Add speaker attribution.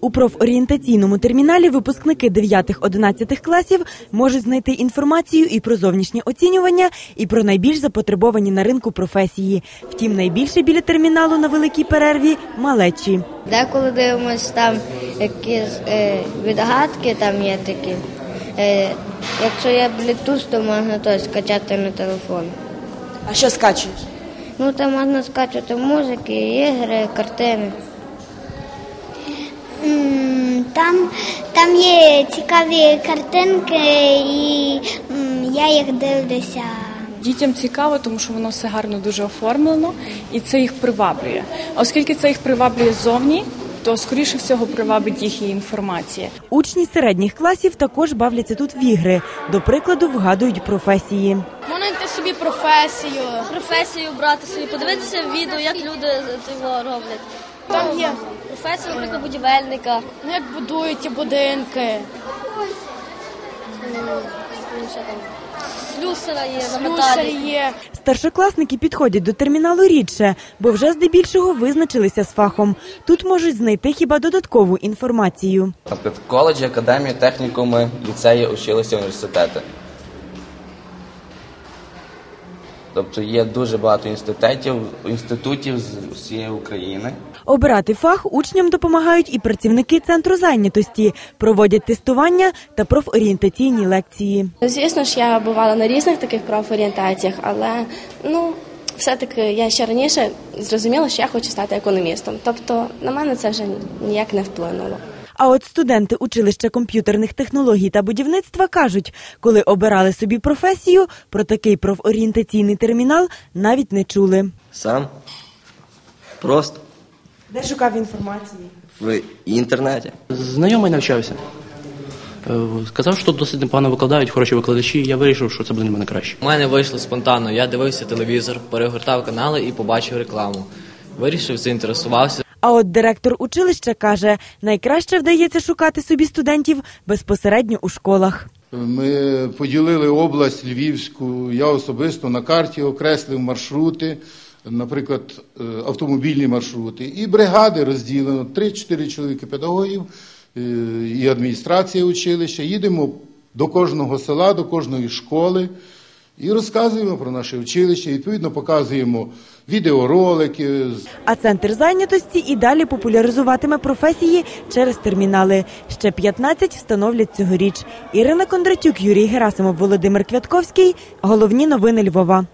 Speaker 1: У профорієнтаційному терміналі випускники 9-11 класів можуть знайти інформацію і про зовнішнє оцінювання, і про найбільш запотребовані на ринку професії. Втім, найбільше біля терміналу на великій перерві малечі.
Speaker 2: Деколи дивимось там якісь е, відгадки, там є такі. Е, якщо є Bluetooth, то можна то скачати на телефон.
Speaker 1: А що скачуєш?
Speaker 2: Ну там можна скачати музики, ігри, картини.
Speaker 3: Там, там є цікаві картинки, і я їх дивлюся.
Speaker 4: Дітям цікаво, тому що воно все гарно дуже оформлено і це їх приваблює. А оскільки це їх приваблює ззовні, то скоріше всього привабить їх і інформація.
Speaker 1: Учні середніх класів також бавляться тут в ігри. До прикладу, вгадують професії.
Speaker 5: Можна знайти собі професію. Професію брати собі, подивитися відео, як люди цього роблять. Там є професія, наприклад, будівельника. Ну як будують ті будинки. Слюсара є, на металі. є.
Speaker 1: Старшокласники підходять до терміналу рідше, бо вже здебільшого визначилися з фахом. Тут можуть знайти хіба додаткову інформацію.
Speaker 6: Наприклад, коледжі, академії, технікуми, ліцеї, училища, університети. Тобто є дуже багато інститутів, інститутів з усієї України.
Speaker 1: Обирати фах учням допомагають і працівники центру зайнятості, проводять тестування та профорієнтаційні лекції.
Speaker 7: Звісно ж, я бувала на різних таких профорієнтаціях, але ну все-таки я ще раніше зрозуміла, що я хочу стати економістом. Тобто на мене це вже ніяк не вплинуло.
Speaker 1: А от студенти училища комп'ютерних технологій та будівництва кажуть, коли обирали собі професію, про такий профорієнтаційний термінал навіть не чули.
Speaker 8: Сам просто
Speaker 1: Де шукав інформації?
Speaker 8: в інтернеті.
Speaker 9: Знайомий навчався. Е, Сказав, що тут досить непогано викладають, хороші викладачі, і я вирішив, що це буде для мене краще.
Speaker 10: У мене вийшло спонтанно. Я дивився телевізор, перегортав канали і побачив рекламу. Вирішив, заінтересувався.
Speaker 1: А от директор училища каже, найкраще вдається шукати собі студентів безпосередньо у школах.
Speaker 11: Ми поділили область Львівську. Я особисто на карті окреслив маршрути, наприклад, е, автомобільні маршрути. І бригади розділено 3-4 чоловіки педагогів е, і адміністрація училища. Їдемо до кожного села, до кожної школи. І розказуємо про наше училище, відповідно показуємо відеоролики,
Speaker 1: А центр зайнятості і далі популяризуватиме професії через термінали. Ще 15 встановлять цьогоріч. Ірина Кондратюк, Юрій Герасимов, Володимир Квятковський. Головні новини Львова.